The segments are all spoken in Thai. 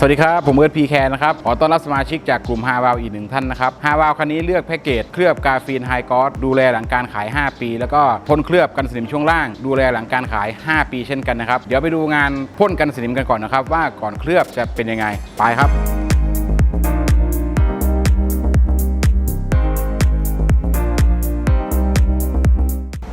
สวัสดีครับ ผมเอิร์ธพีแคนนะครับ ขอต้อนรับสมาชิกจากกลุ่มฮาวาวอีกหนึ่งท่านนะครับฮาวาวคันนี้เลือกแพ็กเกจเคลือบกาฟีนไฮกอสดูแลหลังการขาย 5 ปี แล้วก็พ่นเคลือบกันสนิมช่วงล่าง ดูแลหลังการขาย 5 ปีเช่นกันนะครับ เดี๋ยวไปดูงานพ่นกันสนิมกันก่อนนะครับ ว่าก่อนเคลือบจะเป็นยังไง ไปครับ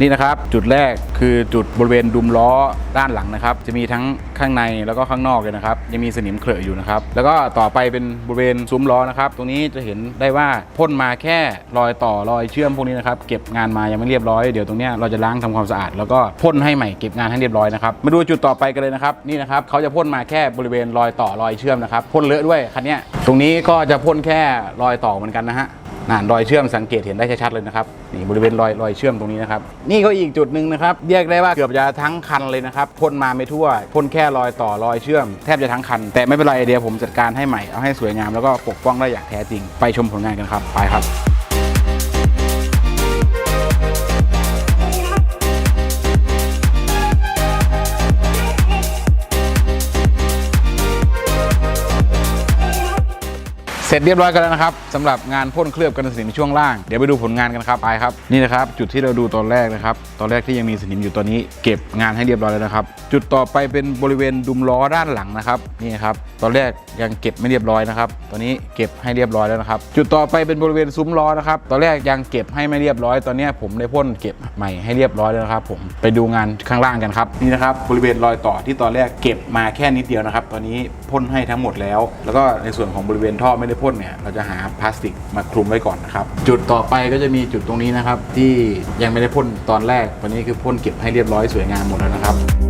นี่นะครับจุดแรกคือจุดบริเวณดุมล้อด้านหลังนะครับ จะมีทั้งข้างในแล้วก็ข้างนอกเลยนะครับ ยังมีสนิมเคลอะอยู่นะครับ แล้วก็ต่อไปเป็นบริเวณซุ้มล้อนะครับ ตรงนี้จะเห็นได้ว่าพ่นมาแค่รอยต่อรอยเชื่อมพวกนี้นะครับ เก็บงานมายังไม่เรียบร้อยเดี๋ยวตรงนี้เราจะล้างทำความสะอาด แล้วก็พ่นให้ใหม่เก็บงานให้เรียบร้อยนะครับมาดูจุดต่อไปกันเลยนะครับนี่นะครับเขาจะพ่นมาแค่บริเวณรอยต่อรอยเชื่อมนะครับพ่นเลอะด้วยคันนี้ตรงนี้ก็จะพ่นแค่รอยต่อเหมือนกันนะฮะ น่านรอยเชื่อมสังเกตเห็นได้ชัดๆเลยนะครับนี่บริเวณรอยรอยเชื่อมตรงนี้นะครับนี่ก็อีกจุดหนึ่งนะครับเรียกได้ว่าเกือบจะทั้งคันเลยนะครับพ่นมาไม่ทั่วพ่นแค่รอยต่อรอยเชื่อมแทบจะทั้งคัน แต่ไม่เป็นไรเดียวผมจัดการให้ใหม่เอาให้สวยงามแล้วก็ปกป้องได้อย่างแท้จริง ไปชมผลงานกันครับไปครับ สร็จเรียบร้อยกันแล้วนะครับสำหรับงานพ่นเคลือบกันสนิมช่วงล่างเดี๋ยวไปดูผลงานกันครับไปครับนี่นะครับจุดที่เราดูตอนแรกนะครับตอนแรกที่ยังมีสนิมอยู่ตอนนี้ เก็บงานให้เรียบร้อยแล้วนะครับ จุดต่อไปเป็นบริเวณดุมล้อด้านหลังนะครับนี่ครับตอนแรกยังเก็บไม่เรียบร้อยนะครับตอนนี้เก็บให้เรียบร้อยแล้วนะครับ จุดต่อไปเป็นบริเวณซุ้มล้อนะครับตอนแรกยังเก็บให้ไม่เรียบร้อย ตอนนี้ผมได้พ่นเก็บใหม่ให้เรียบร้อยแล้วนะครับผมไปดูงานข้างล่างกันครับนี่นะครับบริเวณรอยต่อที่ตอนแรกเก็บมาแค่นิดเดียวนะครับ ตอนนี้พ่นให้ทั้งหมดแล้ว แล้วก็ในส่วนของบริเวณท่อไม่ได้พ่นเนี่ยเราจะหาพลาสติกมาคลุมไว้ก่อนนะครับจุดต่อไปก็จะมีจุดตรงนี้นะครับ ที่ยังไม่ได้พ่นตอนแรกตอนนี้คือพ่นเก็บให้เรียบร้อยสวยงามหมดแล้วนะครับ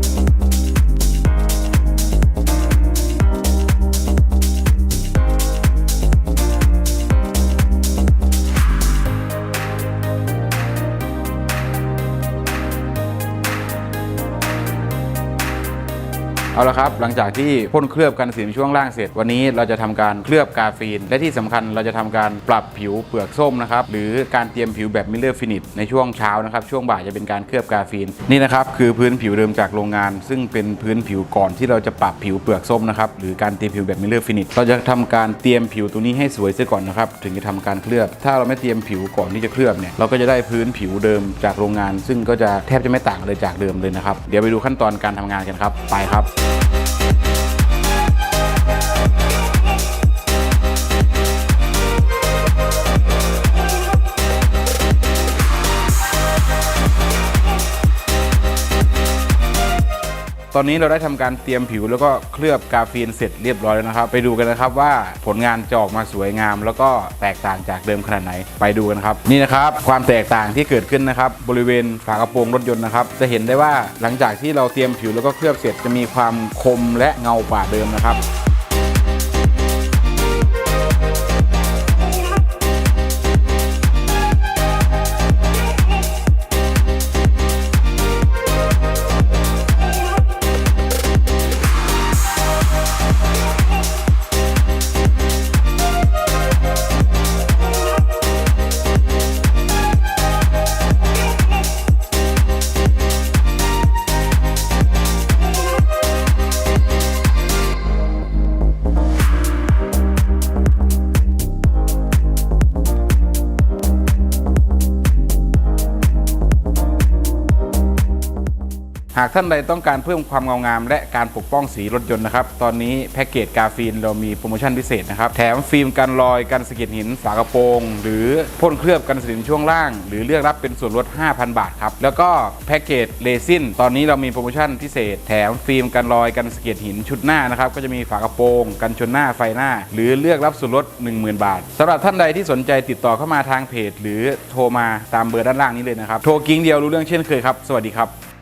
เอาละครับ หลังจากที่พ่นเคลือบกันสนิมช่วงล่างเสร็จ วันนี้เราจะทำการเคลือบกาฟีน และที่สำคัญเราจะทำการปรับผิวเปลือกส้มนะครับหรือการเตรียมผิวแบบมิลเลอร์ฟินิชในช่วงเช้านะครับช่วงบ่ายจะเป็นการเคลือบกาฟีนนี่นะครับคือพื้นผิวเดิมจากโรงงาน ซึ่งเป็นพื้นผิวก่อนที่เราจะปรับผิวเปลือกส้มนะครับหรือการเตรียมผิวแบบมิลเลอร์ฟินิชเราจะทำการเตรียมผิวตัวนี้ให้สวยเสียก่อนนะครับถึงจะทำการเคลือบ ถ้าเราไม่เตรียมผิวก่อนที่จะเคลือบเนี่ยเราก็จะได้พื้นผิวเดิมจากโรงงาน ซึ่งก็จะแทบจะไม่ต่างเลยจากเดิมเลยนะครับเดี๋ยวไปดูขั้นตอนการทำงานกันครับไปครับ you ตอนนี้เราได้ทำการเตรียมผิวแล้วก็เคลือบกาฟีนเสร็จเรียบร้อยแล้วนะครับ ไปดูกันนะครับว่าผลงานจะออกมาสวยงาม แล้วก็แตกต่างจากเดิมขนาดไหนไปดูกันครับ นี่นะครับความแตกต่างที่เกิดขึ้นนะครับบริเวณฝากระโปรงรถยนต์นะครับจะเห็นได้ว่าหลังจากที่เราเตรียมผิวแล้วก็เคลือบเสร็จจะมีความคมและเงากว่าเดิมนะครับ หากท่านใดต้องการเพิ่มความเงางาม และการปกป้องสีรถยนต์นะครับ ตอนนี้แพ็กเกจกาฟีนเรามีโปรโมชั่นพิเศษนะครับ แถมฟิล์มกันรอยกันสะเก็ดหินฝากระโปรง หรือพ่นเคลือบกันสนิมช่วงล่าง หรือเลือกรับเป็นส่วนลด 5,000 บาทครับ แล้วก็แพ็กเกจเลซินตอนนี้เรามีโปรโมชั่นพิเศษ แถมฟิล์มกันรอยกันสะเก็ดหินชุดหน้านะครับก็จะมีฝากระโปรง กันชนหน้าไฟหน้า หรือเลือกรับส่วนลด 10,000 บาทสำหรับท่านใดที่สนใจติดต่อเข้ามาทางเพจ หรือโทรมาตามเบอร์ด้านล่างนี้เลยนะครับโทรกิ้งเดียวรู้เรื่องเช่นเคยครับสวัสดีครับ